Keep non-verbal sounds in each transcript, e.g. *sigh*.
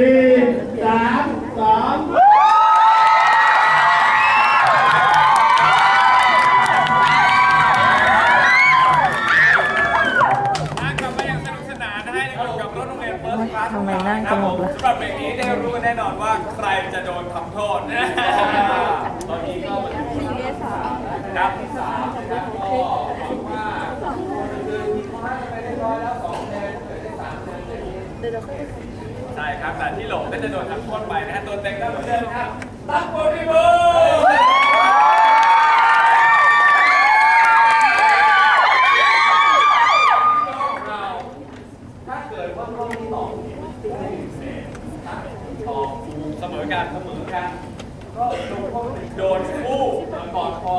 สี่สามสองนั่งกลับมาอย่างสนุกสนานนะฮะอยู่กับรถโรงเรียนเฟิร์สคลาสทำไมนั่งกันหมดล่ะ สำหรับเบรกนี้ได้รู้กันแน่นอนว่าใครจะโดนทำโทษนะตอนนี้ก็มาถึงนับที่สามนะครับก็หวังว่าคือทีมพลาดไปเรียบร้อยแล้วสองคะแนนเหลือได้สามคะแนนใช่ครับแต่ที่หลงก็จะโดนทำโทษไปนะฮะตัวเต็งก็เหมือนเดิมครับตั้งโปรดิบถ้าเบที่สองไม่ถึงเศษตอบเสมอกันเสมอกันก็โดนคู่ก่อดคอ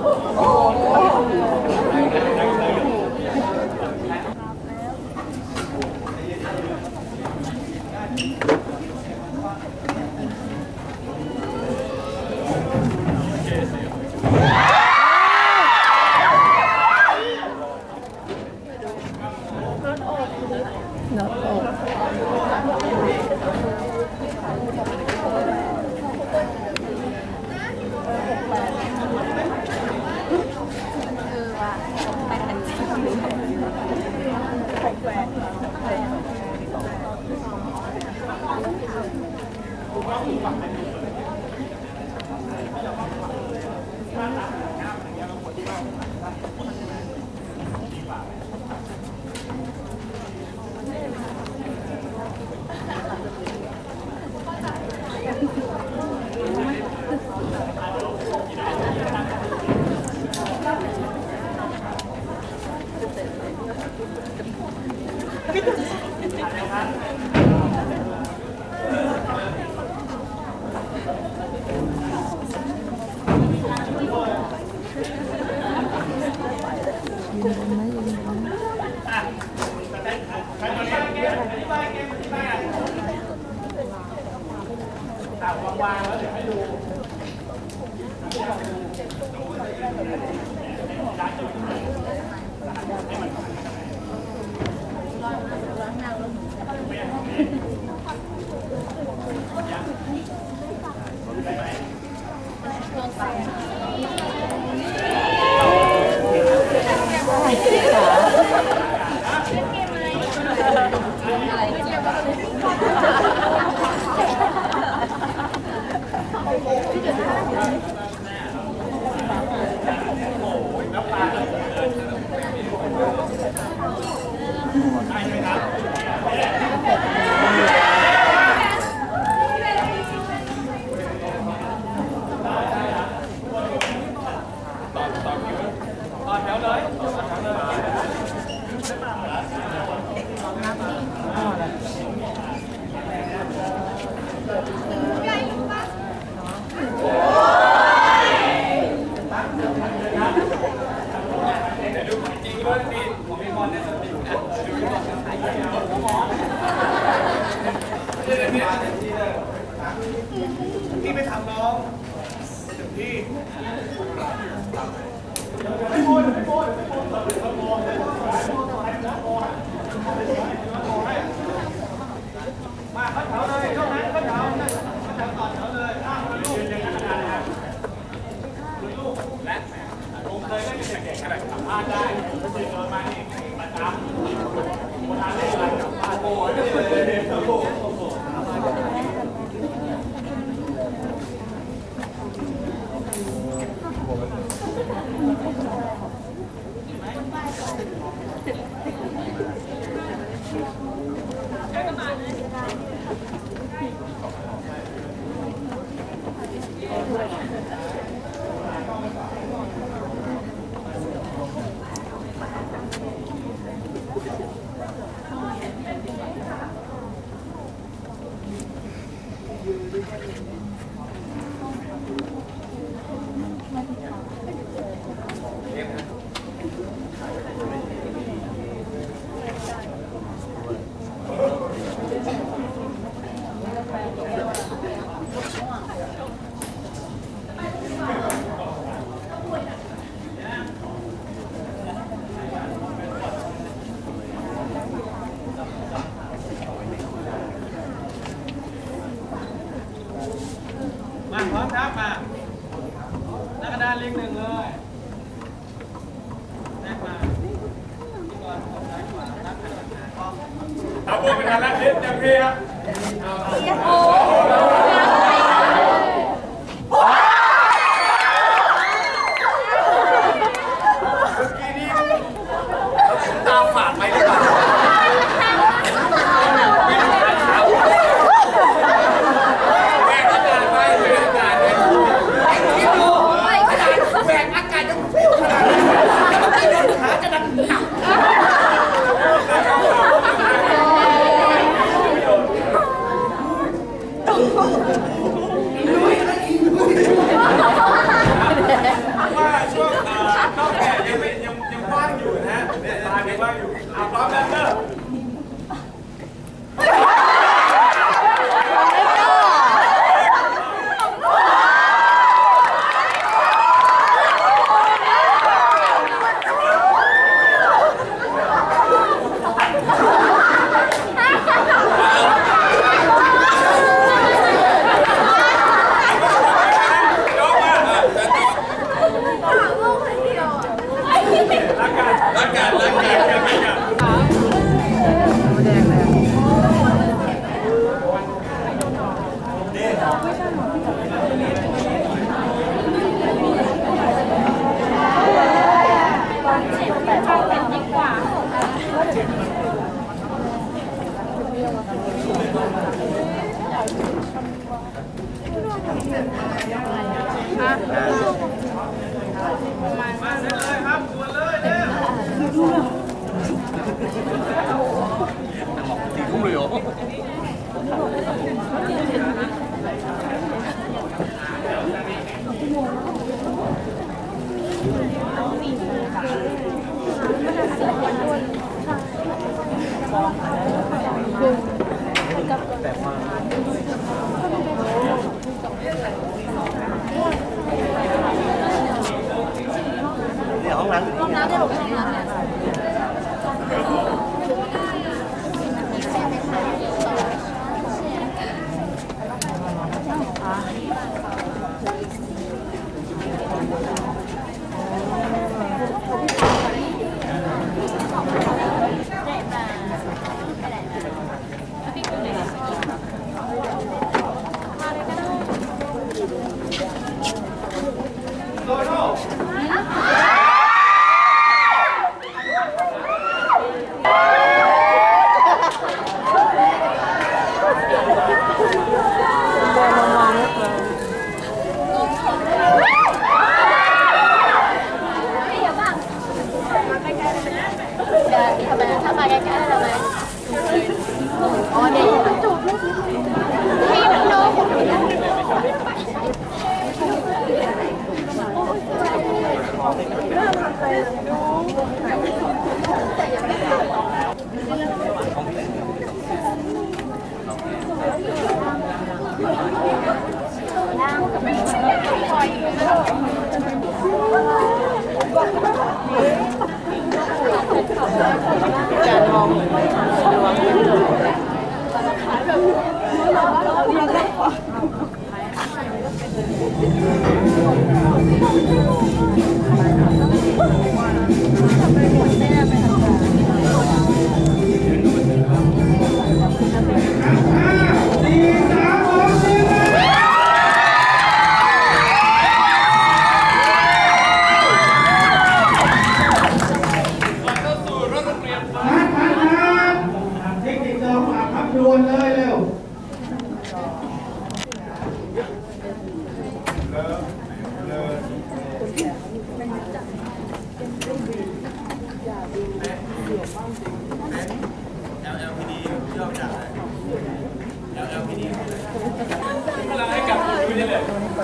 Oh! *laughs* เคยเล่เป็นเด็กๆอะไรสัมภาษณ์ได้ผมเคยเจอมานี่ประจำคนนั้นเล่นอะไรสัมภาษณ์โอ้ย เอาพวกไปทานแล้วเด็ดจังพียะโอ้ สี่ทุ่มเลยเหรอสี่ทุ่ม sao bà cái cái là bà? Ồ đi.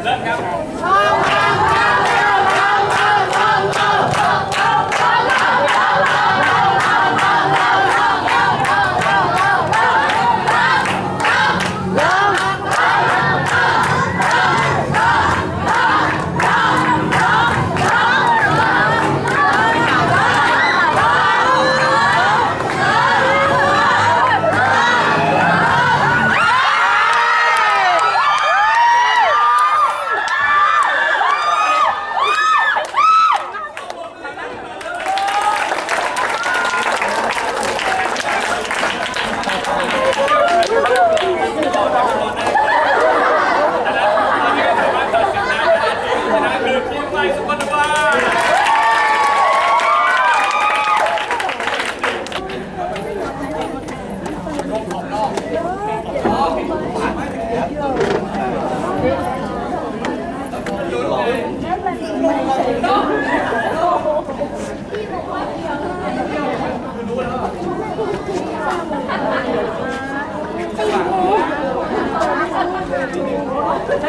lên cao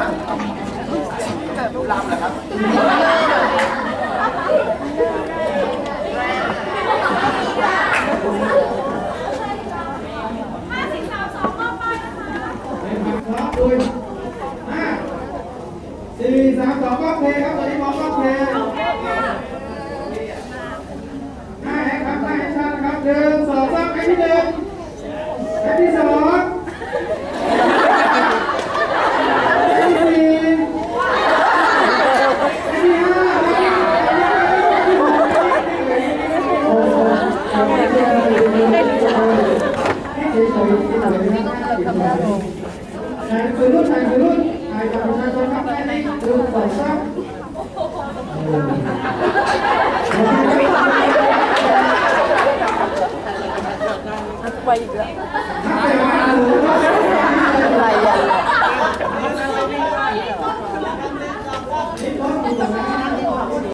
ป่ะ คุณห้าสี่สามสองก็เพลครับตอนนี้มองก็เพลห้าแอคครับห้าแอคชั่นนะครับหนึ่งสองสามแอคที่หนึ่งแอคที่สอง Này cười luôn, này cười luôn. Này cầm một hai con cắp này đi, đừng bỏ sang. Quay được.